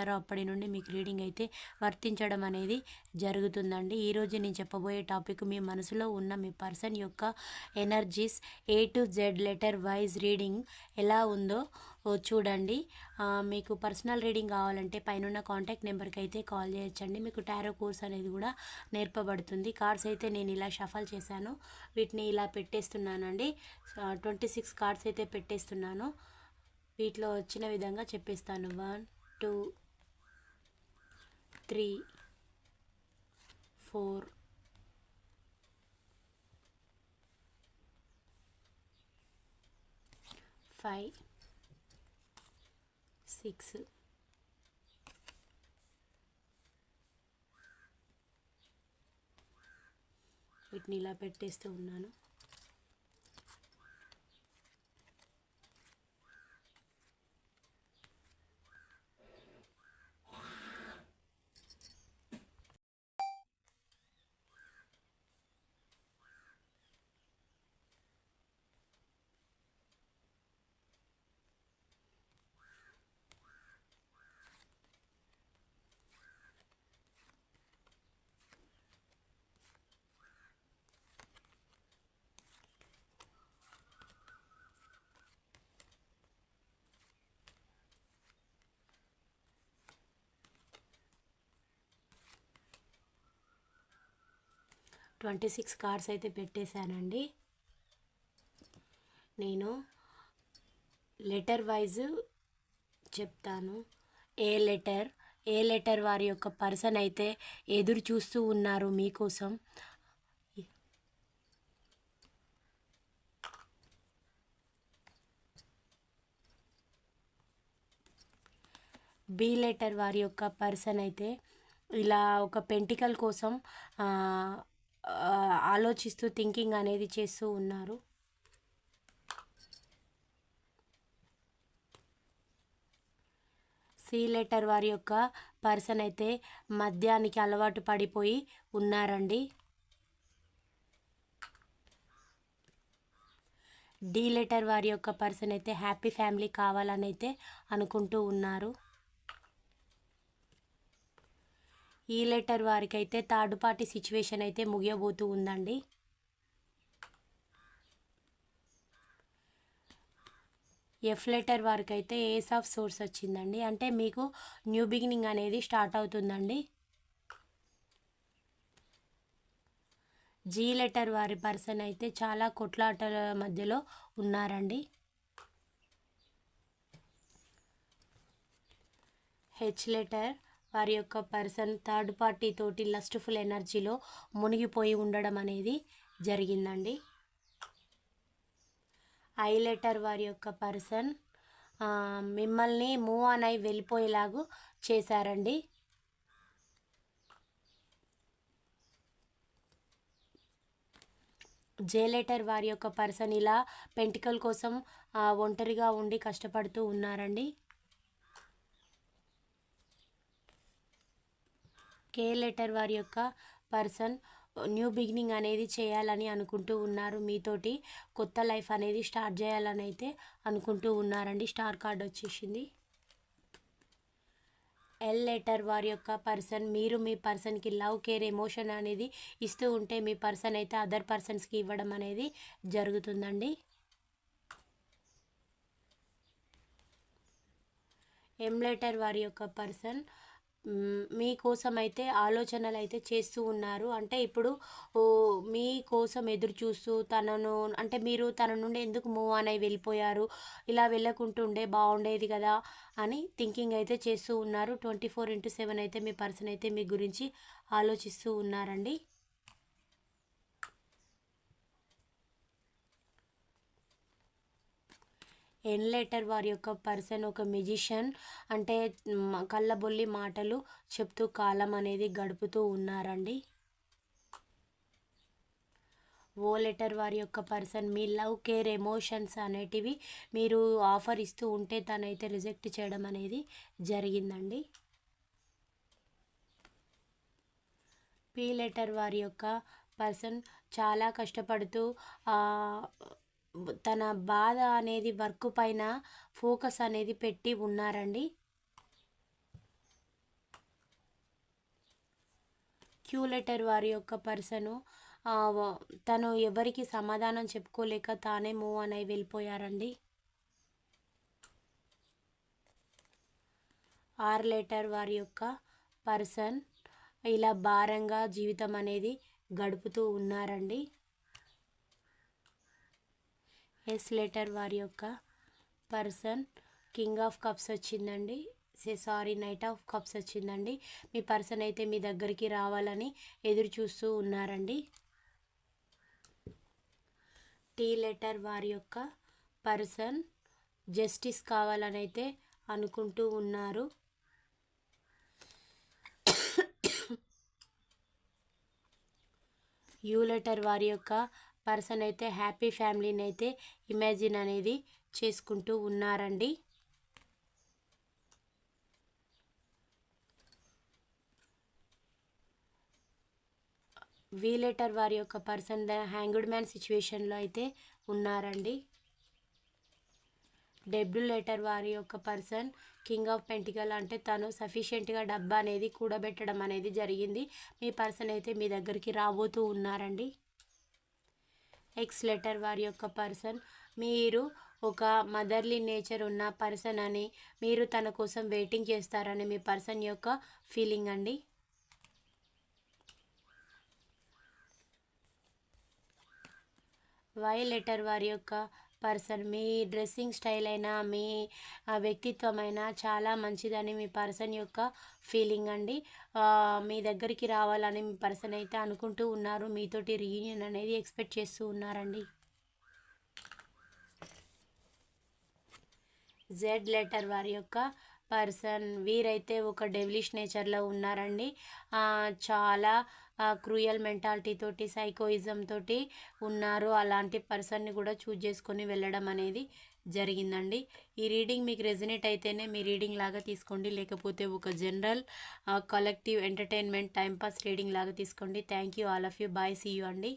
అప్పటి నుండి మీకు రీడింగ్ అయితే వర్తించడం అనేది జరుగుతుందండి. ఈరోజు నేను చెప్పబోయే టాపిక్ మీ మనసులో ఉన్న మీ పర్సన్ యొక్క energies A to Z letter wise reading ఎలా ఉందో చూడండి. మీకు పర్సనల్ రీడింగ్ కావాలంటే పైన కాంటాక్ట్ నెంబర్కి అయితే కాల్ చేయొచ్చండి. మీకు టారో కోర్స్ అనేది కూడా నేర్పబడుతుంది. కార్డ్స్ అయితే నేను ఇలా షఫల్ చేశాను. వీటిని ఇలా పెట్టేస్తున్నానండి. ట్వంటీ సిక్స్ కార్డ్స్ అయితే పెట్టేస్తున్నాను. వీటిలో వచ్చిన విధంగా చెప్పేస్తాను. One two three four five six వీటిని ఇలా పెట్టేస్తూ ఉన్నాను. ట్వంటీ సిక్స్ కార్డ్స్ అయితే పెట్టేశానండి. నేను లెటర్ వైజ్ చెప్తాను. ఏ లెటర్? ఏ లెటర్ వారి యొక్క పర్సన్ అయితే ఎదురు చూస్తూ ఉన్నారు మీకోసం? బి లెటర్ వారి యొక్క పర్సన్ అయితే ఇలా ఒక పెంటికల్ కోసం ఆలోచిస్తూ థింకింగ్ అనేది చేస్తూ ఉన్నారు. సి లెటర్ వారి యొక్క పర్సన్ అయితే మద్యానికి అలవాటు పడిపోయి ఉన్నారండి. డీ లెటర్ వారి యొక్క పర్సన్ అయితే హ్యాపీ ఫ్యామిలీ కావాలని అయితే అనుకుంటూ ఉన్నారు. ఈ లెటర్ వారికి అయితే థర్డ్ పార్టీ సిచ్యువేషన్ అయితే ముగియబోతూ ఉందండి. ఎఫ్ లెటర్ వారికి అయితే ఏస్ ఆఫ్ సోర్స్ వచ్చిందండి. అంటే మీకు న్యూ బిగినింగ్ అనేది స్టార్ట్ అవుతుందండి. జీ లెటర్ వారి పర్సన్ అయితే చాలా కొట్లాటల మధ్యలో ఉన్నారండి. హెచ్ లెటర్ వారి యొక్క పర్సన్ థర్డ్ పార్టీ తోటి లస్ట్ఫుల్ ఎనర్జీలో మునిగిపోయి ఉండడం అనేది జరిగిందండి. ఐ లెటర్ వారి యొక్క పర్సన్ మిమ్మల్ని మూవ్ ఆన్ అయి వెళ్ళిపోయేలాగు చేశారండి. జే లెటర్ వారి యొక్క పర్సన్ ఇలా పెంటికల్ కోసం ఒంటరిగా ఉండి కష్టపడుతూ ఉన్నారండి. కే లెటర్ వారి యొక్క పర్సన్ న్యూ బిగినింగ్ అనేది చేయాలని అనుకుంటూ ఉన్నారు. మీతోటి కొత్త లైఫ్ అనేది స్టార్ట్ చేయాలని అయితే అనుకుంటూ ఉన్నారండి. స్టార్ కార్డ్ వచ్చేసింది. ఎల్ లెటర్ వారి యొక్క పర్సన్ మీరు మీ పర్సన్కి లవ్ కేర్ ఎమోషన్ అనేది ఇస్తూ ఉంటే మీ పర్సన్ అయితే అదర్ పర్సన్స్కి ఇవ్వడం అనేది జరుగుతుందండి. ఎం లెటర్ వారి యొక్క పర్సన్ మీకోసం అయితే ఆలోచనలు అయితే చేస్తూ ఉన్నారు. అంటే ఇప్పుడు ఓ, మీకోసం ఎదురు చూస్తూ తనను అంటే మీరు తన నుండి ఎందుకు మూవ్ ఆన్ అయి వెళ్ళిపోయారు? ఇలా వెళ్ళకుంటుండే బాగుండేది కదా అని థింకింగ్ అయితే చేస్తూ ఉన్నారు. ట్వంటీ ఫోర్ ఇంటూ సెవెన్ అయితే మీ పర్సన్ అయితే మీ గురించి ఆలోచిస్తూ ఉన్నారండి. ఎన్ లెటర్ వారి యొక్క పర్సన్ ఒక మెజిషియన్ అంటే కళ్ళబొల్లి మాటలు చెప్తూ కాలం అనేది గడుపుతూ ఉన్నారండి. ఓ లెటర్ వారి యొక్క పర్సన్ మీ లవ్ కేర్ ఎమోషన్స్ అనేటివి మీరు ఆఫర్ ఇస్తూ ఉంటే తనైతే రిజెక్ట్ చేయడం అనేది జరిగిందండి. పీ లెటర్ వారి యొక్క పర్సన్ చాలా కష్టపడుతూ తన బాధ అనేది వర్క్ పైన ఫోకస్ అనేది పెట్టి ఉన్నారండి. క్యూ లెటర్ వారి యొక్క పర్సను తను ఎవరికి సమాధానం చెప్పుకోలేక తానే మూవ్ అని వెళ్ళిపోయారండి. ఆర్ లెటర్ వారి యొక్క పర్సన్ ఇలా భారంగా జీవితం అనేది గడుపుతూ ఉన్నారండి. ఎస్ లెటర్ వారి యొక్క పర్సన్. కింగ్ ఆఫ్ కప్స్ వచ్చిందండి. సారీ నైట్ ఆఫ్ కప్స్ వచ్చిందండి. మీ పర్సన్ అయితే మీ దగ్గరికి రావాలని ఎదురు చూస్తూ ఉన్నారండి. టీ లెటర్ వారి యొక్క పర్సన్ జస్టిస్ కావాలని అయితే అనుకుంటూ ఉన్నారు. యూ లెటర్ వారి యొక్క పర్సన్ అయితే హ్యాపీ ఫ్యామిలీని అయితే ఇమాజిన్ అనేది చేసుకుంటూ ఉన్నారండి. వీలేటర్ వారి యొక్క పర్సన్ హ్యాంగ్డ్ మ్యాన్ సిచ్యువేషన్లో అయితే ఉన్నారండి. డబ్ల్యూ లెటర్ వారి యొక్క పర్సన్ కింగ్ ఆఫ్ పెంటికల్ అంటే తను సఫిషియెంట్గా డబ్బా అనేది కూడబెట్టడం అనేది జరిగింది. మీ పర్సన్ అయితే మీ దగ్గరికి రాబోతూ ఉన్నారండి. ఎక్స్ లెటర్ వారి యొక్క పర్సన్ మీరు ఒక మదర్లీ నేచర్ ఉన్న పర్సన్ అని మీరు తన కోసం వెయిటింగ్ చేస్తారని మీ పర్సన్ యొక్క ఫీలింగ్ అండి. వై లెటర్ వారి యొక్క పర్సన్ మీ డ్రెస్సింగ్ స్టైల్ అయినా మీ వ్యక్తిత్వమైనా వ్యక్తిత్వం అయినా చాలా మంచిదని మీ పర్సన్ యొక్క ఫీలింగ్ అండి. మీ దగ్గరికి రావాలని మీ పర్సన్ అయితే అనుకుంటూ ఉన్నారు. మీతోటి రీయూనియన్ అనేది ఎక్స్పెక్ట్ చేస్తూ ఉన్నారండి. జెడ్ లెటర్ వారి యొక్క పర్సన్ వీరైతే ఒక డెవిలిష్ నేచర్లో ఉన్నారండి. చాలా క్రూయల్ మెంటాలిటీ తోటి సైకోయిజం తోటి ఉన్నారు. అలాంటి పర్సన్ని కూడా చూజ్ చేసుకొని వెళ్ళడం అనేది జరిగిందండి. ఈ రీడింగ్ మీకు రెజినేట్ అయితేనే మీ రీడింగ్ లాగా తీసుకోండి. లేకపోతే ఒక general collective entertainment time pass reading లాగా తీసుకోండి. Thank you all of you. Bye see you అండి.